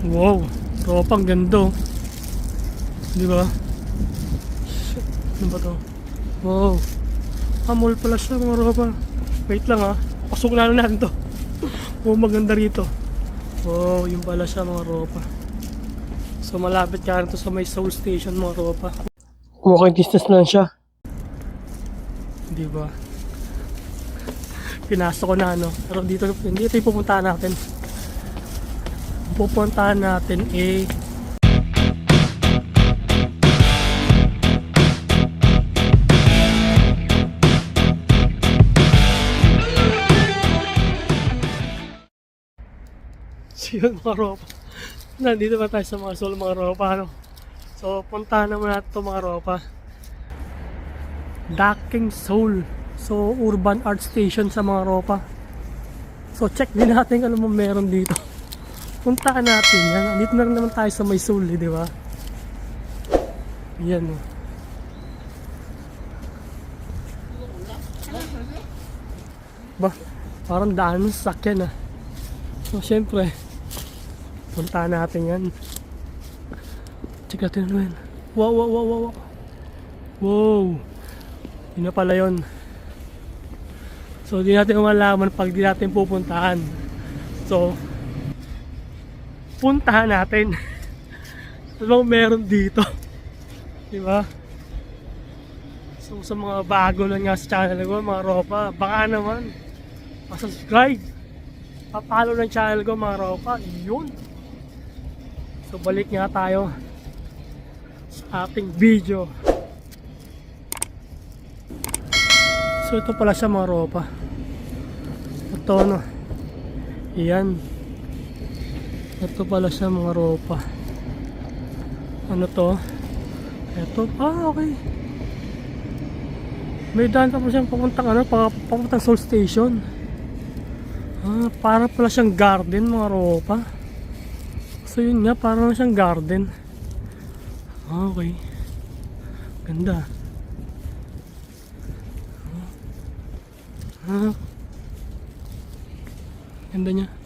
Wow, tropang ganda oh. Di ba? Shit, ano ba to? Wow. Ah, mall pala siya mga ropa. Wait lang ah. Pasok na natin to. Oh, maganda rito. Wow, yun pala siya mga ropa. So malapit ka rin to sa may Soul Station mga ropa. Walking distance lang siya. Di ba? Pinasok ko na ano. Pero dito, hindi ito yung pupuntahan natin. Pupuntahan natin eh So yun mga ropa. Nandito pa tayo sa mga soul mga ropa. Ano? So puntahan naman natin ito mga ropa. Docking Soul. So urban art station sa mga ropa. So check din natin ano mo meron dito. Puntahan natin yan. Dito na rin naman tayo sa may soul, eh, di ba? Yan. oh. Ba, parang daan ng sasakyan ah. So syempre, puntahan natin yan. Check natin ano. Wow, wow, wow, wow. wow. Wow. Yun na pala yun. So, di natin malaman pag di natin pupuntahan. So, puntahan natin. Ano bang meron dito? Di ba? So, sa mga bago lang nga sa channel ko, mga ropa, baka naman, pasubscribe. Papalo ng channel ko, mga ropa. Yun. So, balik nga tayo sa ating video. So ito pala siya mga ropa. Ito no. Iyan. Ito pala siya mga ropa. Ano to? Ito. Ah, okay. May daan pa po siyang papuntang ano, pa- papuntang Soul Station. Ah, para pala siyang garden mga ropa. So yun nga, para siyang garden. Ah, okay. Ganda. Ah. Ganda niya.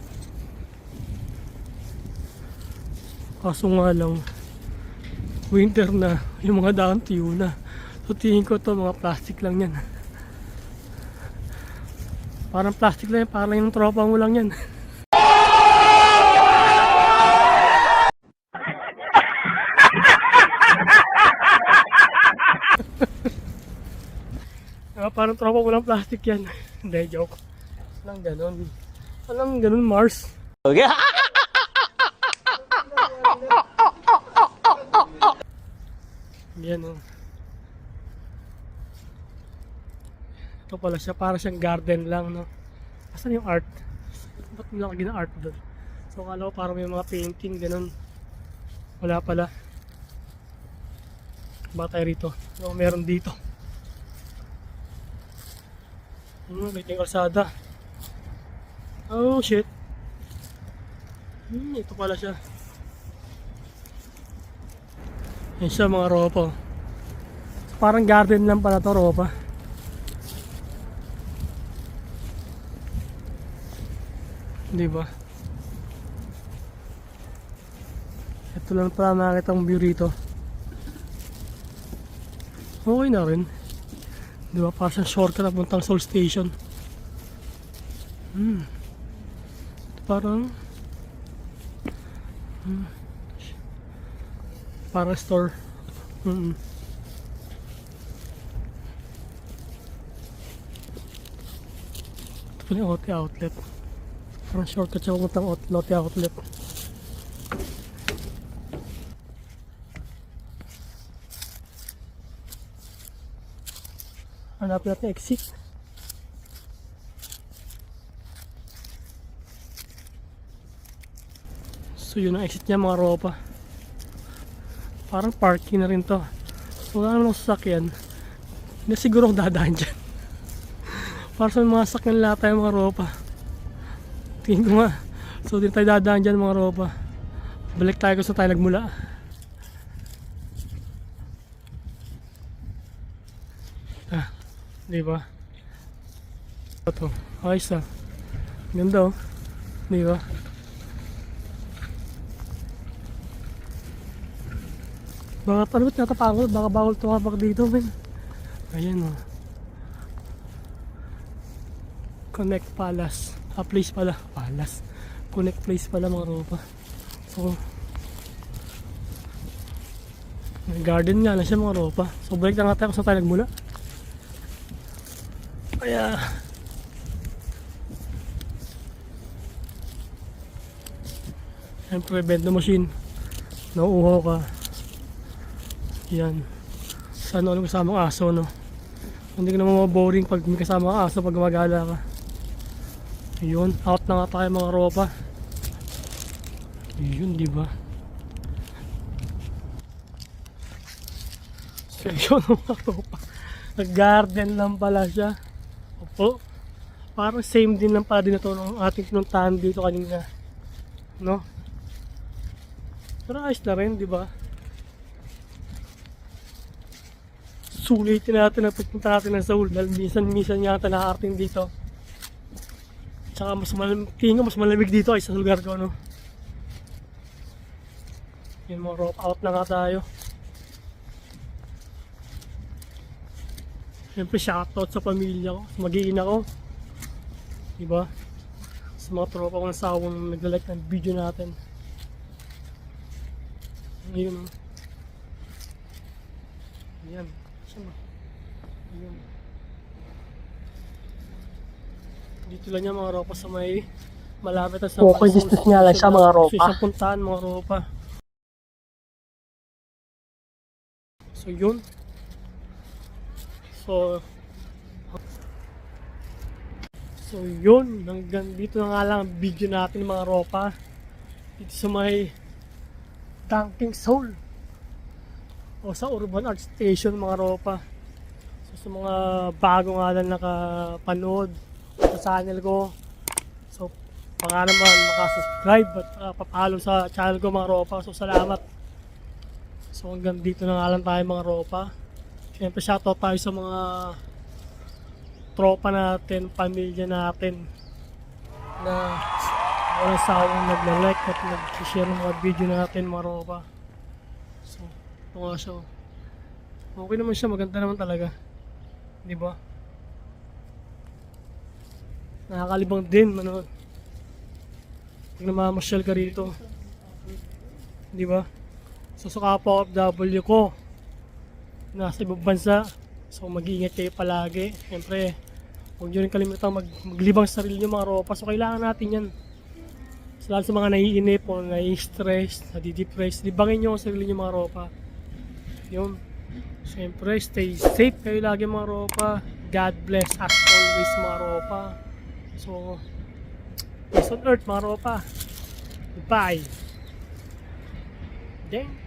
Kaso nga lang, winter na, yung mga daan tiyo na. So tingin ko to mga plastic lang yan. Parang plastic lang yan, parang yung tropa mo lang yan. Ah, parang tropa mo lang plastic yan. Hindi, joke. Anong ganun? Anong ganun, Mars? Okay. Yan o. Ito pala siya, para siyang garden lang, no? Asan yung art? Ba't nilaki na art doon? So, akala ko parang may mga painting, ganun. Wala pala. Ba tayo rito? Ano meron dito? Hmm, may ting kalsada. Oh, shit. Hmm, ito pala siya. Yan siya mga ropa. Parang garden lang pala to ropa. Di ba? Ito lang pala nakita ang view rito. Okay na rin. Di ba? Parang siyang shortcut na puntang Soul Station. Hmm. Parang hmm. Para store. Mm. Ito pala yung Lotte Outlet. Parang shortcut siya pumuntang out- Lotte Outlet. Hanapin natin exit. So yun ang exit niya mga ropa. Parang parking na rin to. Wala naman akong sasakyan. Hindi siguro ako dadaan dyan. Para sa mga sasakyan lahat tayo mga ropa. Tingin ko nga. So din tayo dadaan dyan mga ropa. Balik tayo kung saan tayo nagmula. Ah, di ba? Ito, ayos ah. Ganda oh. Di ba? Baka ano ba't natapangol? Baka bawal tumabak dito, men. Ayan, oh. Connect Palace. Ah, place pala. Palace. Connect Place pala mga ropa. So, may garden nga na siya mga ropa. So, balik na nga tayo kung saan tayo nagmula. Kaya, Siyempre, vending machine. Nauuhaw ka. Yan. Sana ano kasama ang aso, no? Hindi ka naman boring pag may kasama ang aso pag gumagala ka. Yun, out na nga tayo mga ropa. Yun, di ba? So, yun mga ropa. Nag-garden lang pala siya. Opo. Parang same din lang pala din na to nung ating pinuntahan dito kanina. No? Pero ayos na rin, di ba? Sulitin natin na pagpunta natin ng Seoul dahil minsan-minsan yata nakarating dito. Tsaka mas malamig, tingin mas malamig dito ay sa lugar ko, no? Yun mga rope out na nga tayo. Siyempre shoutout sa pamilya ko, sa mag-iina ko. Diba? Sa mga tropa ko ng sawang nag-like ng video natin. Ayun. Ayan. Ba? Ayun. Dito lang yan mga ropa sa may malapit na sa Okay, distance nga lang siya, mga ropa. Sa puntahan mga ropa. So yun. So So yun, hanggang dito na nga lang ang video natin mga ropa. Dito sa may Dunking Soul o sa Urban Art Station mga ropa. So sa mga bago nga lang nakapanood sa channel ko. So baka naman makasubscribe at uh, papalo sa channel ko mga ropa. So salamat. So hanggang dito na nga lang tayo mga ropa. Siyempre shoutout tayo sa mga tropa natin, pamilya natin na walang sawang nagla-like at nag-share ng mga video natin mga ropa. So, ito nga siya. oh. Okay naman siya, maganda naman talaga. Di ba? Nakakalibang din, ano. Pag namamasyal ka rito. Di ba? So, sa kapwa OFW ko, nasa ibang bansa, so mag-iingat kayo palagi. Siyempre, huwag nyo rin kalimutan mag maglibang sa sarili nyo mga ropa. So, kailangan natin yan. So, lalo sa mga naiinip o nai-stress, nadidepress, libangin nyo ang sarili nyo mga ropa. Yun. Siyempre, stay safe kayo lagi mga ropa. God bless as always mga ropa. So, peace on earth mga ropa. Goodbye. Then,